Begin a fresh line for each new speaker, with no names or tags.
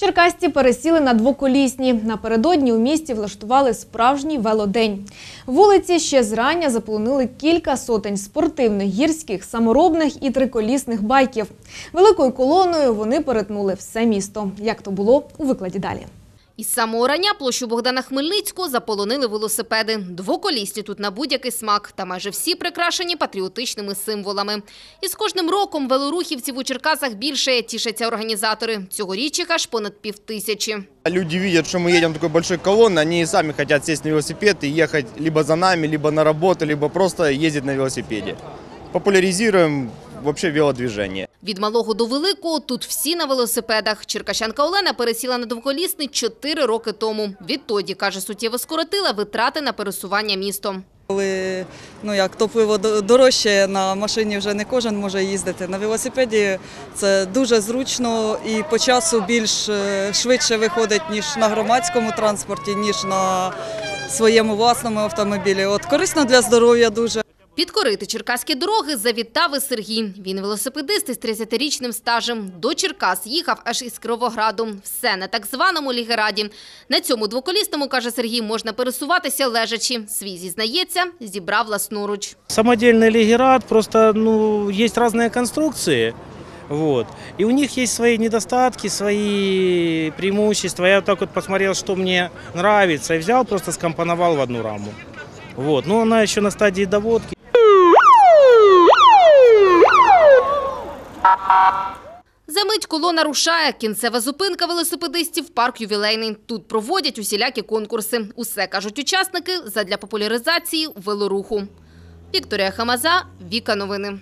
Черкасці пересіли на двоколісні. Напередодні у місті влаштували справжній велодень. Вулиці ще зрання заполонили кілька сотень спортивних, гірських, саморобних і триколісних байків. Великою колоною вони перетнули все місто. Як то було у викладі далі.
Із самого рання площу Богдана Хмельницького заполонили велосипеди. Двоколісні тут на будь-який смак та майже всі прикрашені патріотичними символами. І з кожним роком велорухівців у Черкасах більше, тішаться організатори. Цьогоріч їх аж понад півтисячі.
Люди видят, что мы едем такой большой колонной, они сами хотят сесть на велосипед и ехать либо за нами, либо на работу, либо просто ездить на велосипеде. Популяризируем вообще велодвижение.
Від малого до великого тут всі на велосипедах. Черкащанка Олена пересіла на двоколісний чотири роки тому. Відтоді, каже, суттєво скоротила витрати на пересування містом.
Коли ну як топливо до- дорожче на машині вже не кожен може їздити. На велосипеді це дуже зручно і по часу більш е, швидше виходить ніж на громадському транспорті, ніж на своєму власному автомобілі. От корисно для здоров'я дуже.
Підкорити черкаські дороги завітав і Сергій. Він велосипедист із 30-річним стажем. До Черкас їхав аж із Кривограду. Все на так званому Лігераді. На цьому двоколісному, каже Сергій, можна пересуватися лежачи. Свій, зізнається, зібрав власноруч.
Самодельный лигерат, просто ну, есть разные конструкции. Вот. И у них есть свои недостатки, свои преимущества. Я так вот посмотрел, что мне нравится, и взял, просто скомпоновал в одну раму. Вот. Но она еще на стадии доводки.
Замить колона рушає. Кінцева зупинка велосипедистів – парк ювілейний. Тут проводять усілякі конкурси. Усе, кажуть учасники, задля популяризації велоруху. Вікторія Хамаза, Віка Новини.